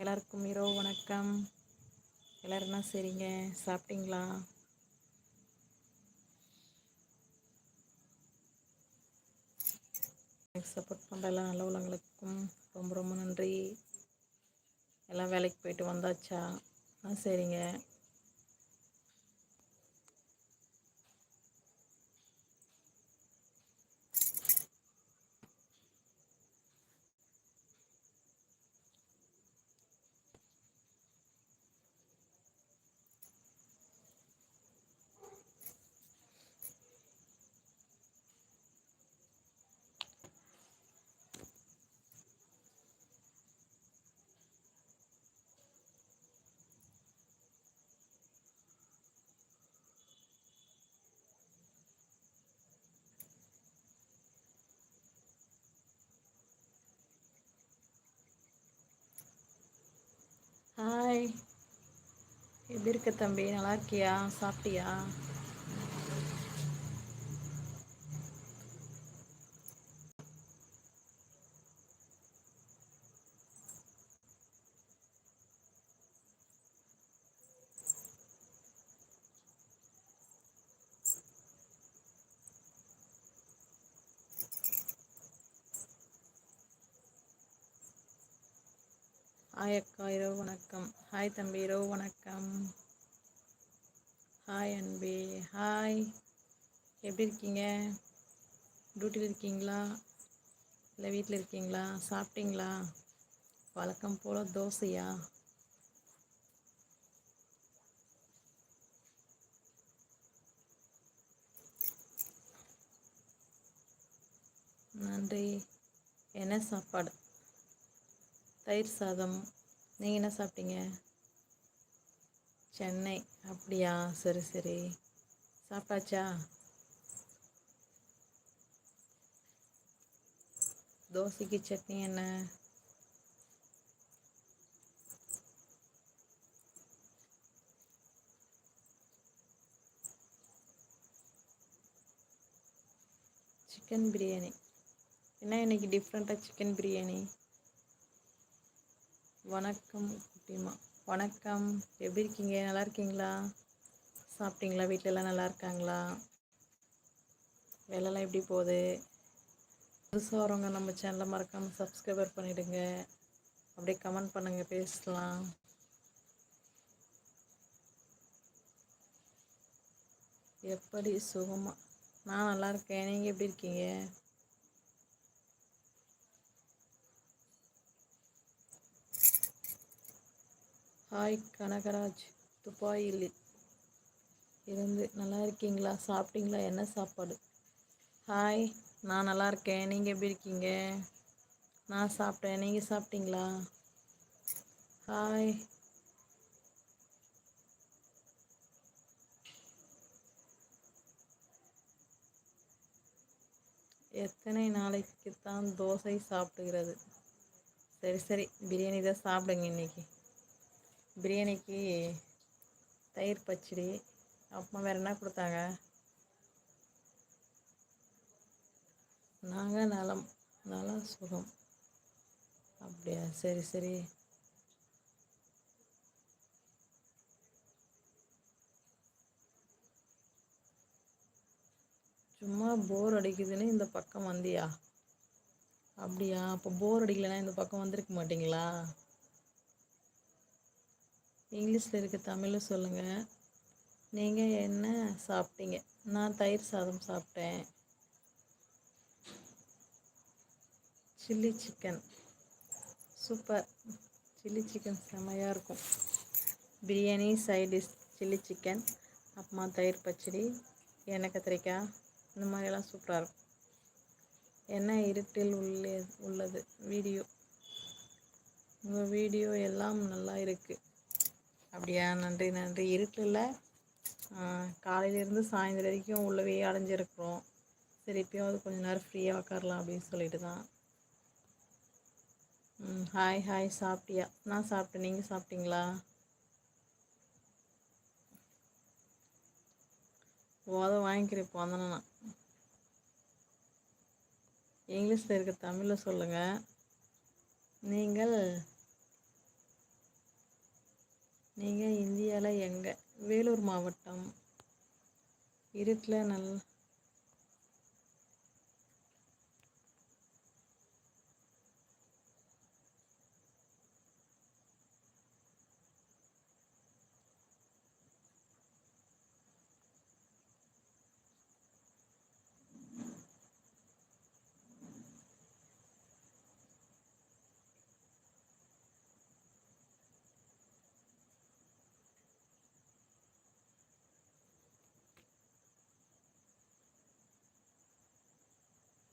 எல்லாருக்கும் இரவு வணக்கம். எல்லோரும் என்ன செய்றீங்க? சாப்பிட்டீங்களா? எனக்கு சப்போர்ட் பண்ணுற எல்லா நல்ல உள்ளவங்களுக்கும் ரொம்ப ரொம்ப நன்றி. எல்லாம் வேலைக்கு போயிட்டு வந்தாச்சா? ஆ சரிங்க ஹாய் எப்படி இருக்க தம்பி? நல்லா இருக்கியா? சாப்பிட்டியா? ஹாய் அக்கா இரவு வணக்கம். ஹாய் தம்பி இரவு வணக்கம். ஹாய் அன்பி ஹாய் எப்படி இருக்கீங்க? டியூட்டியில் இருக்கீங்களா? இல்லை வீட்டில் இருக்கீங்களா? சாப்பிட்டீங்களா? வழக்கம் போல் தோசையா? நன்றி. என்ன சாப்பாடு? தயிர் சாதம். நீங்கள் என்ன சாப்பிட்டீங்க? சென்னை. அப்படியா? சரி சரி. சாப்பிட்டாச்சா? தோசைக்கு சட்னி என்ன? சிக்கன் பிரியாணி. என்ன இன்னைக்கு டிஃப்ரெண்ட்டாக சிக்கன் பிரியாணி? வணக்கம் குட்டிமா வணக்கம். எப்படி இருக்கீங்க? நல்லா இருக்கீங்களா? சாப்பிட்டீங்களா? வீட்டிலலாம் நல்லா இருக்காங்களா? வேலைலாம் எப்படி போகுது? புதுசாக வரவங்க நம்ம சேனலை மறக்காமல் சப்ஸ்கிரைபர் பண்ணிவிடுங்க அப்படியே கமெண்ட் பண்ணுங்கள் பேசலாம். எப்படி? சுகமாக நான் நல்லா இருக்கேன். நீங்கள் எப்படி இருக்கீங்க? ஹாய் கனகராஜ் துப்பாயில் இருந்து. நல்லா இருக்கீங்களா? சாப்பிட்டீங்களா? என்ன சாப்பாடு? ஹாய் நான் நல்லா இருக்கேன். நீங்கள் எப்படி இருக்கீங்க? நான் சாப்பிட்டேன். நீங்கள் சாப்பிட்டீங்களா? ஹாய். எத்தனை நாளைக்கு தான் தோசை சாப்பிடுகிறது? சரி சரி. பிரியாணி தான் சாப்பிடுங்க இன்றைக்கி பிரியாணிக்கு தயிர் பச்சடி அப்புறமா வேறு என்ன கொடுத்தாங்க? நாங்கள் நலம் நலம் சுகம். அப்படியா? சரி சரி. சும்மா போர் அடிக்குதுன்னு இந்த பக்கம் வந்தியா? அப்படியா? அப்போ போர் அடிக்கலைன்னா இந்த பக்கம் வந்திருக்க மாட்டிங்களா? இங்கிலீஷில் இருக்க தமிழை சொல்லுங்கள் நீங்கள் என்ன சாப்பிட்டீங்க? நான் தயிர் சாதம் சாப்பிட்டேன். Chilli chicken. Super. Chilli chicken செம்மையாக இருக்கும். Biryani side dish chilli chicken அப்புறமா தயிர் பச்சடி எண்ணெய் கத்திரிக்காய் இந்த மாதிரியெல்லாம் சூப்பராக இருக்கும். என்ன இருட்டில் உள்ளே உள்ளது? வீடியோ. உங்கள் வீடியோ எல்லாம் நல்லா இருக்குது அப்படியா? நன்றி நன்றி. இருட்டில் காலையிலேருந்து சாயந்தரம் வரைக்கும் உள்ளவே அடைஞ்சிருக்கிறோம் சரி இப்போயாவது கொஞ்ச நேரம் ஃப்ரீயாக உட்காரலாம் அப்படின்னு சொல்லிட்டு தான் ம் ஹாய் ஹாய் சாப்பிட்டியா? நான் சாப்பிட்டேன். நீங்கள் சாப்பிட்டீங்களா? போத வாங்கிக்கிறேன் இப்போ வந்தேன்னா இங்கிலீஷில் இருக்க தமிழில் சொல்லுங்கள் நீங்கள் நீங்கள் இந்தியாவில் எங்கே? வேலூர் மாவட்டம். இருட்டில் நல்